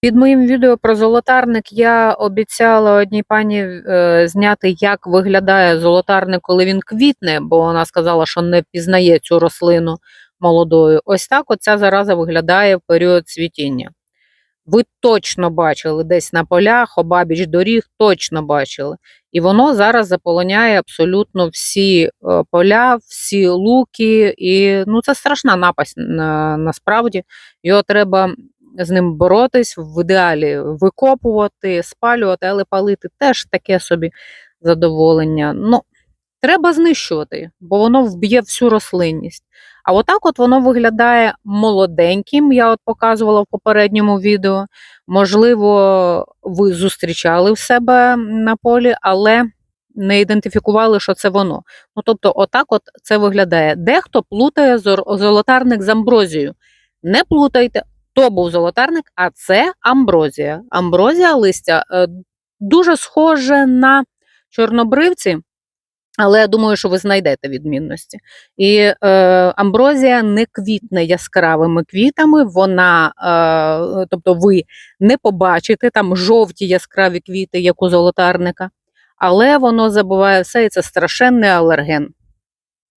Під моїм відео про золотарник я обіцяла одній пані е, зняти, як виглядає золотарник, коли він квітне, бо вона сказала, що не впізнає цю рослину молодою. Ось так оця зараза виглядає в період цвітіння. Ви точно бачили десь на полях, обабіч доріг, точно бачили. І воно зараз заполоняє абсолютно всі е, поля, всі луки. І ну, це страшна напасть на, насправді. Його треба з ним боротись, в ідеалі викопувати, спалювати, але палити теж таке собі задоволення. Ну, треба знищувати, бо воно вб'є всю рослинність. А отак от воно виглядає молоденьким, я от показувала в попередньому відео. Можливо, ви зустрічали в себе на полі, але не ідентифікували, що це воно. Ну, тобто, отак от це виглядає. Дехто плутає золотарник з амброзією. Не плутайте, то був золотарник, а це амброзія. Амброзія листя е, дуже схоже на чорнобривці, але я думаю, що ви знайдете відмінності. І е, амброзія не квітне яскравими квітами, вона, е, тобто ви не побачите там жовті яскраві квіти, як у золотарника, але воно забуває все, і це страшенний алерген.